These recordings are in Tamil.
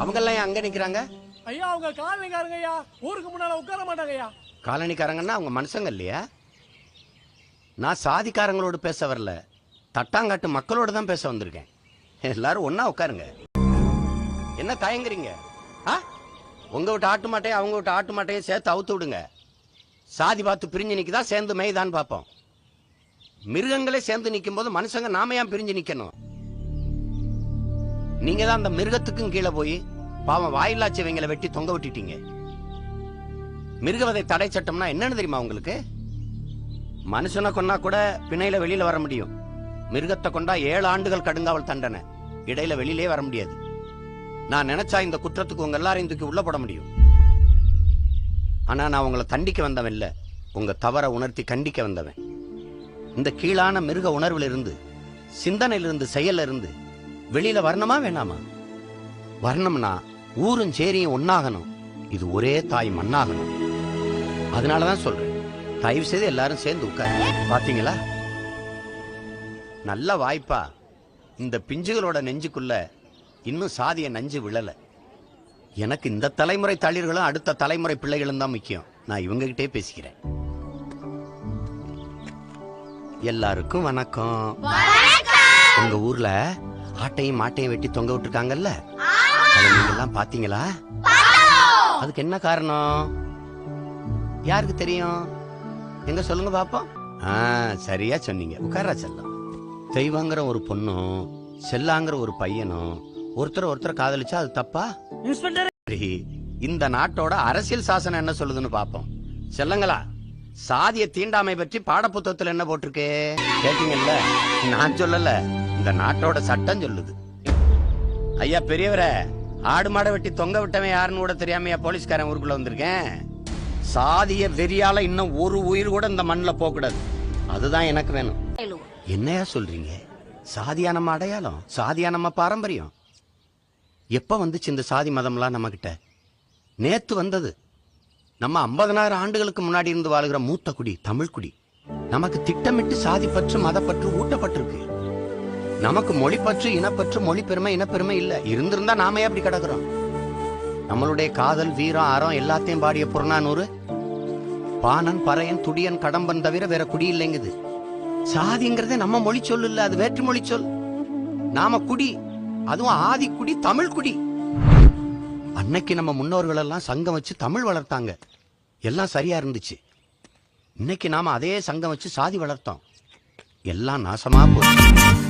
அவங்க எல்லாம் அங்க நிக்கிறாங்க? ஐயா அவங்க காலனிக்காரங்க ஐயா. ஊருக்கு முன்னால உட்கார மாட்டாங்க ஐயா. காலனிக்காரங்கன்னா அவங்க மனுஷங்க இல்லையா? நான் சாதிக்காரங்களோடு பேச வரல. தட்டாங்காட்டு மக்களோட தான் பேச வந்திருக்கேன். எல்லாரும் ஒண்ணா உட்காருங்க. என்ன தயங்குறீங்க? ஆ? உங்க விட்டு ஆட்டு மாட்டையும் அவங்க விட்டு ஆட்டு மாட்டையும் சேர்த்து அவுத்து விடுங்க. சாதி பார்த்து பிரிஞ்சு நிக்குதா? சேர்ந்து மேய்தான்னு பார்ப்போம். மிருகங்களே சேர்ந்து நிற்கும் போது மனுஷங்க நாம ஏன் பிரிஞ்சு நிக்கணும்? நீங்க தான் அந்த மிருகத்துக்கும் கீழே போய் பாவம் வாயில்லாச்சவங்களை வெட்டி தொங்க விட்டுட்டீங்க. மிருகவதை தடை சட்டம்னா என்னன்னு தெரியுமா உங்களுக்கு? மனுஷனை கொன்னா கூட பிணையில வெளியில வர முடியும். மிருகத்தை கொண்டா ஏழு ஆண்டுகள் கடுங்காவல் தண்டனை. இடையில வெளியிலே வர முடியாது. நான் நினைச்சா இந்த குற்றத்துக்கு உங்க எல்லாரையும் தூக்கி உள்ள போட முடியும். ஆனா நான் உங்களை தண்டிக்க வந்தவன் இல்ல. உங்க தவற உணர்த்தி கண்டிக்க வந்தவன். இந்த கீழான மிருக உணர்வில் இருந்து சிந்தனையிலிருந்து செயல்ல இருந்து வெளியில வரணுமா வேணாமா வரணும்னா ஊரும் சேரியும் ஒன்னாகணும் இது ஒரே தாய் மண்ணாகணும். அதனாலதான் சொல்றேன். தயவு செய்து எல்லாரும் சேர்ந்து உட்காரு பாத்தீங்களா? நல்ல வாய்ப்பா. இந்த பிஞ்சுகளோட நெஞ்சுக்குள்ள இன்னும் சாதிய நஞ்சு விழல. எனக்கு இந்த தலைமுறை தளிர்களும் அடுத்த தலைமுறை பிள்ளைகளும் தான் முக்கியம். நான் இவங்க கிட்டே பேசிக்கிறேன். எல்லாருக்கும் வணக்கம். உங்க ஊர்ல ஆட்டையும் மாட்டையும் வெட்டி தொங்க விட்டுருக்காங்கல்ல? எல்லாம் பாத்தீங்களா அதுக்கு என்ன காரணம்? யாருக்கு தெரியும்? எங்க சொல்லுங்க பாப்போம். ஆ சரியா சொன்னீங்க. உட்காரா செல்லம். தெய்வங்கிற ஒரு பொண்ணும் செல்லாங்கிற ஒரு பையனும் ஒருத்தர் ஒருத்தர் காதலிச்சா அது தப்பா? இந்த நாட்டோட அரசியல் சாசனம் என்ன சொல்லுதுன்னு பாப்போம். செல்லங்களா சாதிய தீண்டாமை பற்றி பாடப்புத்தகத்துல என்ன போட்டிருக்கு? கேட்டீங்கல்ல? நான் சொல்லல. இந்த நாட்டோட சட்டம் சொல்லுது. ஐயா பெரியவரே ஆடு மாடை வெட்டி தொங்க விட்டவன் யாருன்னு கூட தெரியாமையா போலீஸ்காரன் ஊருக்குள்ள வந்திருக்கேன்? சாதிய வெறியால இன்னும் ஒரு உயிர் கூட இந்த மண்ணில் போக கூடாது அதுதான் எனக்கு வேணும். என்னையா சொல்றீங்க? சாதியா நம்ம அடையாளம் சாதியா நம்ம பாரம்பரியம். எப்ப வந்துச்சு இந்த சாதி மதம்லாம் நம்ம கிட்ட நேத்து வந்தது. நம்ம 50000 ஆண்டுகளுக்கு முன்னாடி இருந்து வாழுகிற மூத்த குடி தமிழ் குடி. நமக்கு திட்டமிட்டு சாதி பற்று மதப்பற்று ஊட்டப்பட்டிருக்கு. நமக்கு மொழி பற்று இனப்பற்று மொழி பெருமை இனப்பெருமை இல்லை. இருந்திருந்தா நாம ஏன் அப்படி கிடக்குறோம். நம்மளுடைய காதல் வீரம் அறம் எல்லாத்தையும் பாடிய புறநானூறு பாணன் பறையன் துடியன் கடம்பன் தவிர வேற குடி இல்லைங்குது. சாதிங்கிறதே நம்ம மொழி சொல் இல்லை அது வேற்று மொழி சொல். நாம குடி அதுவும் ஆதி குடி தமிழ் குடி. அன்னைக்கு நம்ம முன்னோர்கள் எல்லாம் சங்கம் வச்சு தமிழ் வளர்த்தாங்க. எல்லாம் சரியா இருந்துச்சு. இன்னைக்கு நாம அதே சங்கம் வச்சு சாதி வளர்த்தோம். எல்லாம் நாசமா போச்சு.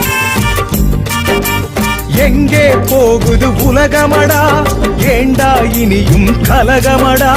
எங்கே போகுது உலகமடா? ஏண்டா இனியும் கலகமடா?